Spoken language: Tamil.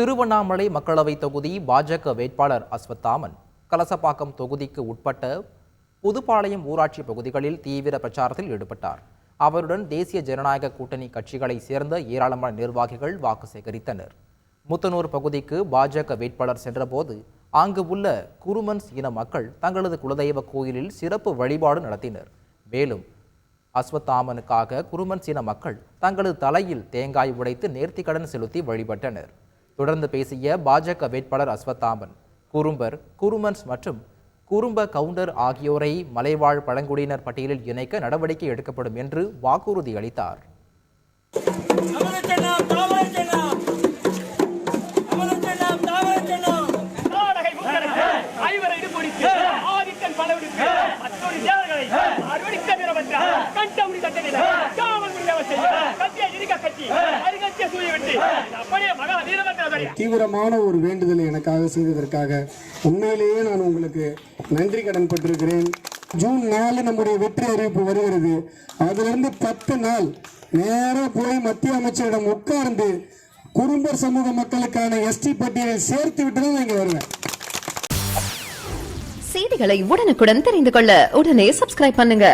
திருவண்ணாமலை மக்களவைத் தொகுதி பாஜக வேட்பாளர் அஸ்வத்தாமன். கலசப்பாக்கம் தொகுதிக்கு உட்பட்ட புதுப்பாளையம் ஊராட்சி பகுதிகளில் தீவிர பிரச்சாரத்தில் ஈடுபட்டார். அவருடன் தேசிய ஜனநாயக கூட்டணி கட்சிகளைச் சேர்ந்த ஏராளமான நிர்வாகிகள் வாக்கு சேகரித்தனர். முத்தனூர் பகுதிக்கு பாஜக வேட்பாளர் சென்றபோது அங்கு உள்ள குருமன்ஸ் இன மக்கள் தங்களது குலதெய்வ கோயிலில் சிறப்பு வழிபாடு நடத்தினர். மேலும் அஸ்வத்தாமனுக்காக குருமன்ஸ் இன மக்கள் தங்களது தலையில் தேங்காய் உடைத்து நேர்த்திக்கடன் செலுத்தி வழிபட்டனர். தொடர்ந்து பேசிய பாஜக வேட்பாளர் அஸ்வத்தாமன் குறும்பர் குருமன்ஸ் மற்றும் குறும்ப கவுண்டர் ஆகியோரை மலைவாழ் பழங்குடியினர் பட்டியலில் இணைக்க நடவடிக்கை எடுக்கப்படும் என்று வாக்குறுதி அளித்தார் அமரச்செல்லாம் தீவிரமான ஒரு வேண்டுதலை எனக்காக செய்ததற்காக உண்மையிலேயே நான் உங்களுக்கு நன்றி கடன் பட்டிருக்கிறேன். ஜூன் நாலு நம்முடைய வெற்றி அறிவிப்பு வருகிறது. அதிலிருந்து பத்து நாள் நேராக போய் மத்திய அமைச்சரிடம் உட்கார்ந்து குறும்பர் சமூக மக்களுக்கான எஸ்டி பட்டியலை சேர்த்து விட்டு தான் நான் இங்கே வருவேன். செய்திகளை உடனுக்குடன் தெரிந்து கொள்ள உடனே சப்ஸ்கிரைப் பண்ணுங்க.